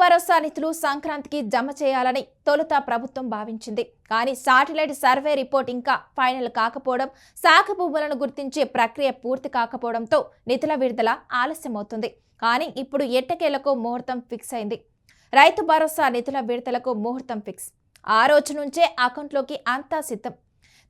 భరోసా నిధులు సంక్రాంతికి జమ చేయాలని తొలుత ప్రభుత్వం భావించింది. కానీ శాటిలైట్ సర్వే రిపోర్ట్ ఇంకా ఫైనల్ కాకపోవడం శాఖ భూములను గుర్తించే ప్రక్రియ పూర్తి కాకపోవడంతో నిధుల విడుదల ఆలస్యమవుతుంది. కానీ ఇప్పుడు ఎట్టకేలకు ముహూర్తం ఫిక్స్ అయింది. రైతు భరోసా నిధుల విడుదలకు ముహూర్తం ఫిక్స్. ఆ రోజు నుంచే అకౌంట్లోకి అంతా సిద్ధం.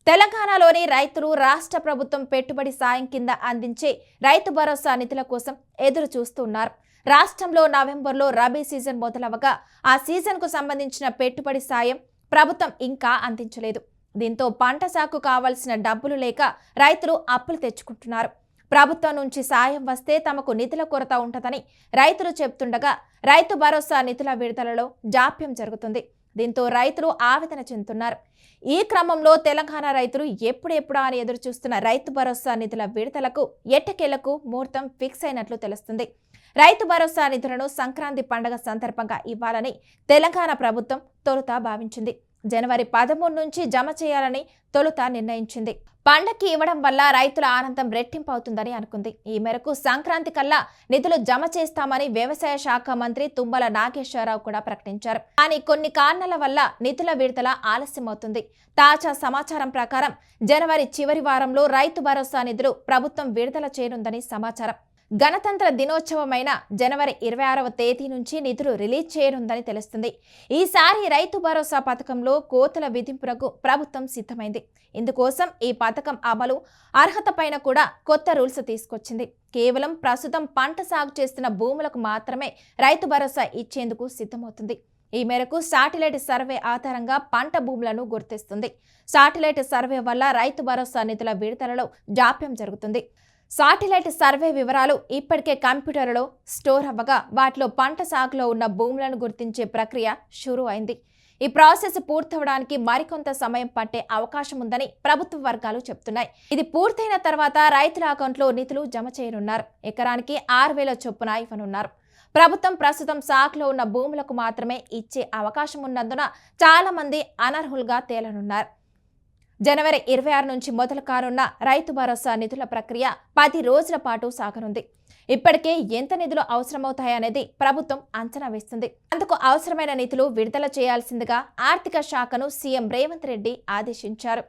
తెలంగాణలోని రైతులు రాష్ట్ర ప్రభుత్వం పెట్టుబడి సాయం కింద అందించే రైతు భరోసా నిధుల కోసం ఎదురు చూస్తున్నారు. రాష్ట్రంలో నవంబర్లో రబీ సీజన్ మొదలవగా ఆ సీజన్కు సంబంధించిన పెట్టుబడి సాయం ప్రభుత్వం ఇంకా అందించలేదు. దీంతో పంట సాగు కావాల్సిన డబ్బులు లేక రైతులు అప్పులు తెచ్చుకుంటున్నారు. ప్రభుత్వం నుంచి సాయం వస్తే తమకు నిధుల కొరత ఉంటుందని రైతులు చెబుతుండగా రైతు భరోసా నిధుల విడుదలలో జాప్యం జరుగుతుంది. దీంతో రైతులు ఆవేదన చెందుతున్నారు. ఈ క్రమంలో తెలంగాణ రైతులు ఎప్పుడెప్పుడా అని ఎదురు చూస్తున్న రైతు భరోసా నిధుల విడుదలకు ఎట్టకేలకు ముహూర్తం ఫిక్స్ అయినట్లు తెలుస్తుంది. రైతు భరోసా నిధులను సంక్రాంతి పండగ సందర్భంగా ఇవ్వాలని తెలంగాణ ప్రభుత్వం తొలుత భావించింది. జనవరి పదమూడు నుంచి జమ చేయాలని తొలుత నిర్ణయించింది. పండక్కి ఇవ్వడం వల్ల రైతుల ఆనందం రెట్టింపు అవుతుందని అనుకుంది. ఈ మేరకు సంక్రాంతి కల్లా నిధులు జమ చేస్తామని వ్యవసాయ శాఖ మంత్రి తుమ్మల నాగేశ్వరరావు కూడా ప్రకటించారు. కానీ కొన్ని కారణాల వల్ల నిధుల విడుదల ఆలస్యమవుతుంది. తాజా సమాచారం ప్రకారం జనవరి చివరి వారంలో రైతు భరోసా నిధులు ప్రభుత్వం విడుదల చేయనుందని సమాచారం. గణతంత్ర దినోత్సవమైన జనవరి ఇరవై ఆరవ తేదీ నుంచి నిధులు రిలీజ్ చేయనుందని తెలుస్తుంది. ఈసారి రైతు భరోసా పథకంలో కోతల విధింపులకు ప్రభుత్వం సిద్ధమైంది. ఇందుకోసం ఈ పథకం అమలు అర్హత పైన కూడా కొత్త రూల్స్ తీసుకొచ్చింది. కేవలం ప్రస్తుతం పంట సాగు చేస్తున్న భూములకు మాత్రమే రైతు భరోసా ఇచ్చేందుకు సిద్ధమవుతుంది. ఈ మేరకు శాటిలైట్ సర్వే ఆధారంగా పంట భూములను గుర్తిస్తుంది. శాటిలైట్ సర్వే వల్ల రైతు భరోసా నిధుల విడుదలలో జాప్యం జరుగుతుంది. శాటిలైట్ సర్వే వివరాలు ఇప్పటికే కంప్యూటర్లో స్టోర్ అవ్వగా వాటిలో పంట సాగులో ఉన్న భూములను గుర్తించే ప్రక్రియ షురూ అయింది ఈ ప్రాసెస్ పూర్తవడానికి మరికొంత సమయం పట్టే అవకాశం ఉందని ప్రభుత్వ వర్గాలు చెప్తున్నాయి ఇది పూర్తయిన తర్వాత రైతుల అకౌంట్లో నిధులు జమ చేయనున్నారు. ఎకరానికి ఆరు వేల చొప్పున ఇవ్వనున్నారు. ప్రభుత్వం ప్రస్తుతం సాకులో ఉన్న భూములకు మాత్రమే ఇచ్చే అవకాశం ఉన్నందున చాలా మంది అనర్హులుగా తేలనున్నారు. జనవరి ఇరవై ఆరు నుంచి మొదలు కానున్న రైతు భరోసా నిధుల ప్రక్రియ పది రోజుల పాటు సాగనుంది. ఇప్పటికే ఎంత నిధులు అవసరమవుతాయనేది ప్రభుత్వం అంచనా వేస్తుంది. అందుకు అవసరమైన నిధులు విడుదల చేయాల్సిందిగా ఆర్థిక శాఖను సీఎం రేవంత్ రెడ్డి ఆదేశించారు.